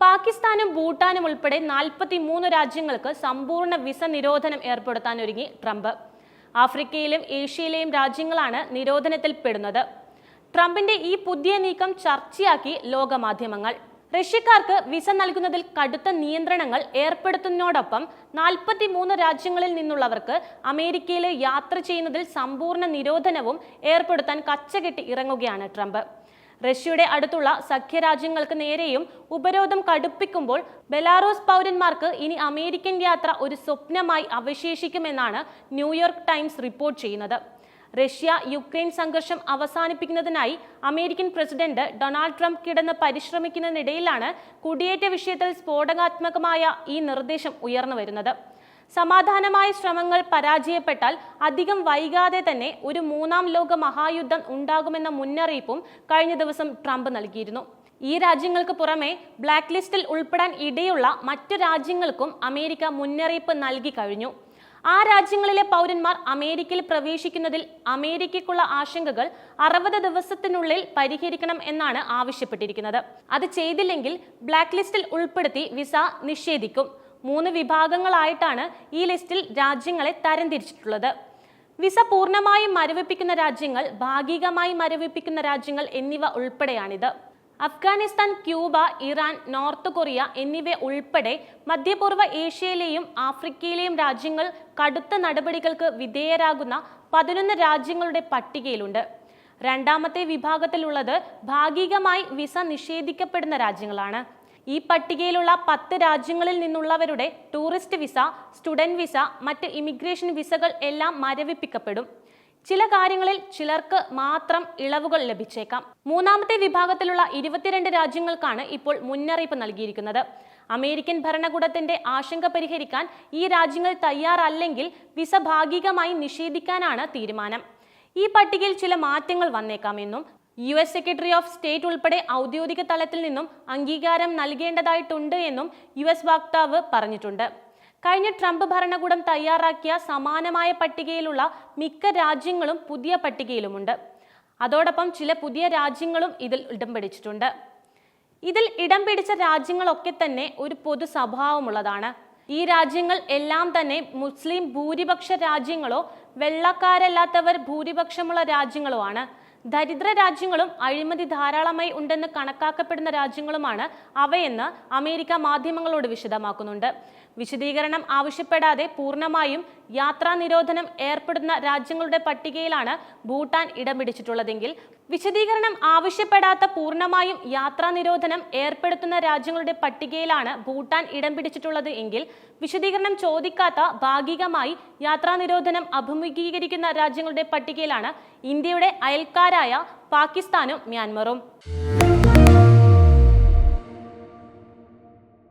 പാകിസ്ഥാനും ഭൂട്ടാനും ഉൾപ്പെടെ നാൽപ്പത്തി മൂന്ന് രാജ്യങ്ങൾക്ക് സമ്പൂർണ വിസ നിരോധനം ഏർപ്പെടുത്താൻ ഒരുങ്ങി ട്രംപ്. ആഫ്രിക്കയിലും ഏഷ്യയിലെയും രാജ്യങ്ങളാണ് നിരോധനത്തിൽ പെടുന്നത് ട്രംപിന്റെ ഈ പുതിയ നീക്കം ചർച്ചയാക്കി ലോകമാധ്യമങ്ങൾ. റഷ്യക്കാർക്ക് വിസ നൽകുന്നതിൽ കടുത്ത നിയന്ത്രണങ്ങൾ ഏർപ്പെടുത്തുന്നതിനോടൊപ്പം നാൽപ്പത്തി മൂന്ന് രാജ്യങ്ങളിൽ നിന്നുള്ളവർക്ക് അമേരിക്കയിൽ യാത്ര ചെയ്യുന്നതിൽ സമ്പൂർണ നിരോധനവും ഏർപ്പെടുത്താൻ കച്ചകെട്ടി ഇറങ്ങുകയാണ് ട്രംപ്. റഷ്യയുടെ അടുത്തുള്ള സഖ്യരാജ്യങ്ങൾക്ക് നേരെയും ഉപരോധം കടുപ്പിക്കുമ്പോൾ ബെലാറോസ് പൗരന്മാർക്ക് ഇനി അമേരിക്കൻ യാത്ര ഒരു സ്വപ്നമായി അവശേഷിക്കുമെന്നാണ് ന്യൂയോർക്ക് ടൈംസ് റിപ്പോർട്ട് ചെയ്യുന്നത്. റഷ്യ യുക്രൈൻ സംഘർഷം അവസാനിപ്പിക്കുന്നതിനായി അമേരിക്കൻ പ്രസിഡന്റ് ഡൊണാൾഡ് ട്രംപ് കിടന്ന് പരിശ്രമിക്കുന്നതിനിടയിലാണ് കുടിയേറ്റ വിഷയത്തിൽ സ്ഫോടകാത്മകമായ ഈ നിർദ്ദേശം ഉയർന്നു വരുന്നത്. സമാധാനമായ ശ്രമങ്ങൾ പരാജയപ്പെട്ടാൽ അധികം വൈകാതെ തന്നെ ഒരു മൂന്നാം ലോക മഹായുദ്ധം ഉണ്ടാകുമെന്ന മുന്നറിയിപ്പും കഴിഞ്ഞ ദിവസം ട്രംപ് നൽകിയിരുന്നു. ഈ രാജ്യങ്ങൾക്ക് പുറമെ ബ്ലാക്ക് ലിസ്റ്റിൽ ഉൾപ്പെടാൻ ഇടയുള്ള മറ്റു രാജ്യങ്ങൾക്കും അമേരിക്ക മുന്നറിയിപ്പ് നൽകി കഴിഞ്ഞു. ആ രാജ്യങ്ങളിലെ പൗരന്മാർ അമേരിക്കയിൽ പ്രവേശിക്കുന്നതിൽ അമേരിക്കയ്ക്കുള്ള ആശങ്കകൾ അറുപത് ദിവസത്തിനുള്ളിൽ പരിഹരിക്കണം എന്നാണ് ആവശ്യപ്പെട്ടിരിക്കുന്നത്. അത് ചെയ്തില്ലെങ്കിൽ ബ്ലാക്ക് ലിസ്റ്റിൽ ഉൾപ്പെടുത്തി വിസ നിഷേധിക്കും. മൂന്ന് വിഭാഗങ്ങളായിട്ടാണ് ഈ ലിസ്റ്റിൽ രാജ്യങ്ങളെ തരംതിരിച്ചിട്ടുള്ളത്. വിസ പൂർണമായും മരവിപ്പിക്കുന്ന രാജ്യങ്ങൾ ഭാഗികമായി മരവിപ്പിക്കുന്ന രാജ്യങ്ങൾ എന്നിവ ഉൾപ്പെടെയാണിത്. Afghanistan Cuba Iran North Korea എന്നിവ ഉൾപ്പെടെ മധ്യപൂർവ ഏഷ്യയിലെയും ആഫ്രിക്കയിലെയും രാജ്യങ്ങൾ കടുത്ത നടപടികൾക്ക് വിധേയരാകുന്ന പതിനൊന്ന് രാജ്യങ്ങളുടെ പട്ടികയിലുണ്ട്. രണ്ടാമത്തെ വിഭാഗത്തിലുള്ളത് ഭാഗികമായി വിസ നിഷേധിക്കപ്പെടുന്ന രാജ്യങ്ങളാണ്. ഈ പട്ടികയിലുള്ള പത്ത് രാജ്യങ്ങളിൽ നിന്നുള്ളവരുടെ ടൂറിസ്റ്റ് വിസ സ്റ്റുഡന്റ് വിസ മറ്റ് ഇമിഗ്രേഷൻ വിസകൾ എല്ലാം മരവിപ്പിക്കപ്പെടും. ചില കാര്യങ്ങളിൽ ചിലർക്ക് മാത്രം ഇളവുകൾ ലഭിച്ചേക്കാം. മൂന്നാമത്തെ വിഭാഗത്തിലുള്ള ഇരുപത്തിരണ്ട് രാജ്യങ്ങൾക്കാണ് ഇപ്പോൾ മുന്നറിയിപ്പ് നൽകിയിരിക്കുന്നത്. അമേരിക്കൻ ഭരണകൂടത്തിന്റെ ആശങ്ക പരിഹരിക്കാൻ ഈ രാജ്യങ്ങൾ തയ്യാറല്ലെങ്കിൽ വിസ ഭാഗികമായി നിഷേധിക്കാനാണ് തീരുമാനം. ഈ പട്ടികയിൽ ചില മാറ്റങ്ങൾ വന്നേക്കാമെന്നും U S secretary of state ഉൾപ്പെടെ ഔദ്യോഗിക തലത്തിൽ നിന്നും അംഗീകാരം നൽകേണ്ടതായിട്ടുണ്ട് എന്നും യു എസ് വക്താവ് പറഞ്ഞിട്ടുണ്ട്. കഴിഞ്ഞ ട്രംപ് ഭരണകൂടം തയ്യാറാക്കിയ സമാനമായ പട്ടികയിലുള്ള മിക്ക രാജ്യങ്ങളും പുതിയ പട്ടികയിലുമുണ്ട്. അതോടൊപ്പം ചില പുതിയ രാജ്യങ്ങളും ഇതിൽ ഇടം പിടിച്ചിട്ടുണ്ട്. ഇതിൽ ഇടം പിടിച്ച രാജ്യങ്ങളൊക്കെ തന്നെ ഒരു പൊതു സ്വഭാവമുള്ളതാണ്. ഈ രാജ്യങ്ങൾ എല്ലാം തന്നെ മുസ്ലിം ഭൂരിപക്ഷ രാജ്യങ്ങളോ വെള്ളക്കാരല്ലാത്തവർ ഭൂരിപക്ഷമുള്ള രാജ്യങ്ങളോ ആണ്. ദരിദ്ര രാജ്യങ്ങളും അഴിമതി ധാരാളമായി ഉണ്ടെന്ന് കണക്കാക്കപ്പെടുന്ന രാജ്യങ്ങളുമാണ് അവയെന്ന് അമേരിക്ക മാധ്യമങ്ങളോട് വിശദമാക്കുന്നുണ്ട്. വിശദീകരണം ആവശ്യപ്പെടാതെ പൂർണമായും യാത്രാ നിരോധനം ഏർപ്പെടുന്ന രാജ്യങ്ങളുടെ പട്ടികയിലാണ് ഭൂട്ടാൻ ഇടം പിടിച്ചിട്ടുള്ളതെങ്കിൽ വിശദീകരണം ആവശ്യപ്പെടാത്ത പൂർണമായും യാത്രാ നിരോധനം ഏർപ്പെടുത്തുന്ന രാജ്യങ്ങളുടെ പട്ടികയിലാണ് ഭൂട്ടാൻ ഇടം പിടിച്ചിട്ടുള്ളത് എങ്കിൽ വിശദീകരണം ചോദിക്കാത്ത ഭാഗികമായി യാത്രാ നിരോധനം അഭിമുഖീകരിക്കുന്ന രാജ്യങ്ങളുടെ പട്ടികയിലാണ് ഇന്ത്യയുടെ അയൽക്കാരായ പാകിസ്ഥാനും മ്യാൻമറും.